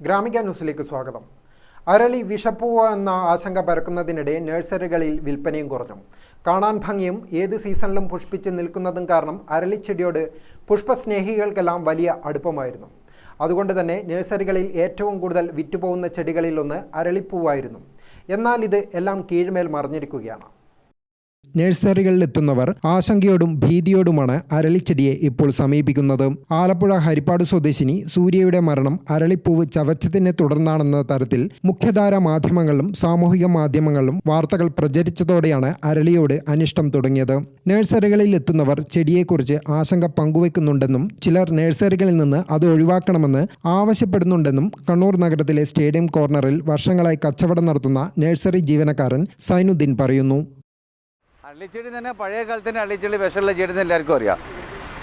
ഗ്രാമിക ന്യൂസിലേക്ക് സ്വാഗതം. അരളി വിഷപ്പൂവ എന്ന ആശങ്ക പരക്കുന്നതിനിടെ നഴ്സറികളിൽ വിൽപ്പനയും കുറഞ്ഞു. കാണാൻ ഭംഗിയും ഏത് സീസണിലും പുഷ്പിച്ച് നിൽക്കുന്നതും കാരണം അരളിച്ചെടിയോട് പുഷ്പസ്നേഹികൾക്കെല്ലാം വലിയ അടുപ്പമായിരുന്നു. അതുകൊണ്ട് തന്നെ നഴ്സറികളിൽ ഏറ്റവും കൂടുതൽ വിറ്റുപോകുന്ന ചെടികളിലൊന്ന് അരളിപ്പൂവായിരുന്നു. എന്നാൽ ഇത് എല്ലാം കീഴ്മേൽ മറിഞ്ഞിരിക്കുകയാണ്. നഴ്സറികളിലെത്തുന്നവർ ആശങ്കയോടും ഭീതിയോടുമാണ് അരളിച്ചെടിയെ ഇപ്പോൾ സമീപിക്കുന്നത്. ആലപ്പുഴ ഹരിപ്പാട് സ്വദേശിനി സൂര്യയുടെ മരണം അരളിപ്പൂവ് ചവച്ചതിനെ തുടർന്നാണെന്ന തരത്തിൽ മുഖ്യധാര മാധ്യമങ്ങളിലും സാമൂഹിക മാധ്യമങ്ങളിലും വാർത്തകൾ പ്രചരിച്ചതോടെയാണ് അരളിയോട് അനിഷ്ടം തുടങ്ങിയത്. നഴ്സറികളിൽ എത്തുന്നവർ ചെടിയെക്കുറിച്ച് ആശങ്ക പങ്കുവെക്കുന്നുണ്ടെന്നും ചിലർ നഴ്സറികളിൽ നിന്ന് അത് ഒഴിവാക്കണമെന്ന് ആവശ്യപ്പെടുന്നുണ്ടെന്നും കണ്ണൂർ നഗരത്തിലെ സ്റ്റേഡിയം കോർണറിൽ വർഷങ്ങളായി കച്ചവടം നടത്തുന്ന നഴ്സറി ജീവനക്കാരൻ സൈനുദ്ദീൻ പറയുന്നു. അള്ളിച്ചെടി തന്നെ പഴയ കാലത്ത് തന്നെ അള്ളിച്ചെടി വിഷമുള്ള ചെടി എന്ന് എല്ലാവർക്കും അറിയാം.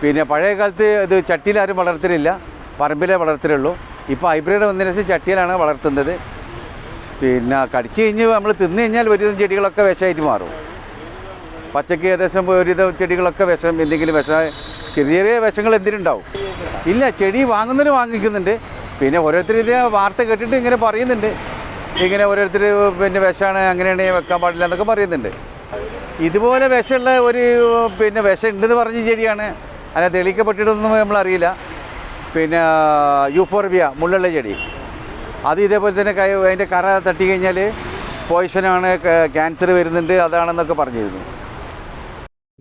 പിന്നെ പഴയ കാലത്ത് ഇത് ചട്ടിയിലാരും വളർത്തലില്ല പറമ്പിലേ വളർത്തലുള്ളൂ. ഇപ്പോൾ ഹൈബ്രിഡ് വന്നതിന് ശേഷം ചട്ടിയിലാണ് വളർത്തുന്നത്. പിന്നെ കടിച്ചു കഴിഞ്ഞ് നമ്മൾ തിന്നു കഴിഞ്ഞാൽ ഒരുവിധം ചെടികളൊക്കെ വിഷമായിട്ട് മാറും. പച്ചക്ക് ഏകദേശം ഒരുവിധം ചെടികളൊക്കെ വിഷം എന്തെങ്കിലും വിഷം ചെറിയ ചെറിയ വിഷങ്ങൾ എന്തിനുണ്ടാവും ഇല്ല ചെടി വാങ്ങുന്നവർ വാങ്ങിക്കുന്നുണ്ട്. പിന്നെ ഓരോരുത്തർ ഇത് വാർത്ത കേട്ടിട്ട് ഇങ്ങനെ പറയുന്നുണ്ട്. ഇങ്ങനെ ഓരോരുത്തർ പിന്നെ വിഷമാണ് അങ്ങനെയാണ് വെക്കാൻ പാടില്ല എന്നൊക്കെ പറയുന്നുണ്ട്. ഇതുപോലെ വിഷമുള്ള ഒരു പിന്നെ വിഷം ഉണ്ടെന്ന് പറഞ്ഞ ചെടിയാണ്. അല്ല തെളിയിക്കപ്പെട്ടിട്ടൊന്നും നമ്മളറിയില്ല. പിന്നെ യൂഫോർബിയ മുള്ളുള്ള ചെടി. അത് ഇതേപോലെ തന്നെ കൈ അതിന്റെ കറ തട്ടി കഴിഞ്ഞാൽ പോയിസനാണ് ക്യാൻസർ വരുന്നുണ്ട് അതാണെന്നൊക്കെ പറഞ്ഞിരുന്നു.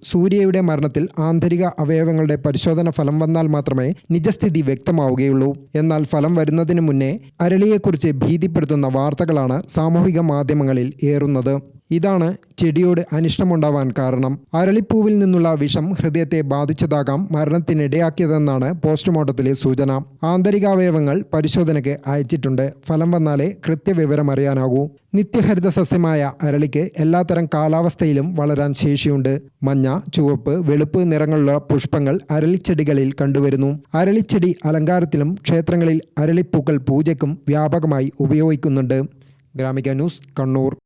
സൂര്യയുടെ മരണത്തിൽ ആന്തരിക അവയവങ്ങളുടെ പരിശോധന ഫലം വന്നാൽ മാത്രമേ നിജസ്ഥിതി വ്യക്തമാവുകയുള്ളൂ. എന്നാൽ ഫലം വരുന്നതിന് മുന്നേ അരളിയെക്കുറിച്ച് ഭീതിപ്പെടുത്തുന്ന വാർത്തകളാണ് സാമൂഹിക മാധ്യമങ്ങളിൽ ഏറുന്നത്. ഇതാണ് ചെടിയോട് അനിഷ്ടമുണ്ടാവാൻ കാരണം. അരളിപ്പൂവിൽ നിന്നുള്ള വിഷം ഹൃദയത്തെ ബാധിച്ചതാകാം മരണത്തിനിടയാക്കിയതെന്നാണ് പോസ്റ്റ്മോർട്ടത്തിലെ സൂചന. ആന്തരികാവയവങ്ങൾ പരിശോധനയ്ക്ക് അയച്ചിട്ടുണ്ട്. ഫലം വന്നാലേ കൃത്യവിവരം അറിയാനാകൂ നിത്യഹരിത സസ്യമായ അരളിക്ക് എല്ലാത്തരം കാലാവസ്ഥയിലും വളരാൻ ശേഷിയുണ്ട്. മഞ്ഞ ചുവപ്പ് വെളുപ്പ് നിറങ്ങളുള്ള പുഷ്പങ്ങൾ അരളിച്ചെടികളിൽ കണ്ടുവരുന്നു. അരളിച്ചെടി അലങ്കാരത്തിലും ക്ഷേത്രങ്ങളിൽ അരളിപ്പൂക്കൾ പൂജയ്ക്കും വ്യാപകമായി ഉപയോഗിക്കുന്നുണ്ട്. ഗ്രാമിക ന്യൂസ് കണ്ണൂർ.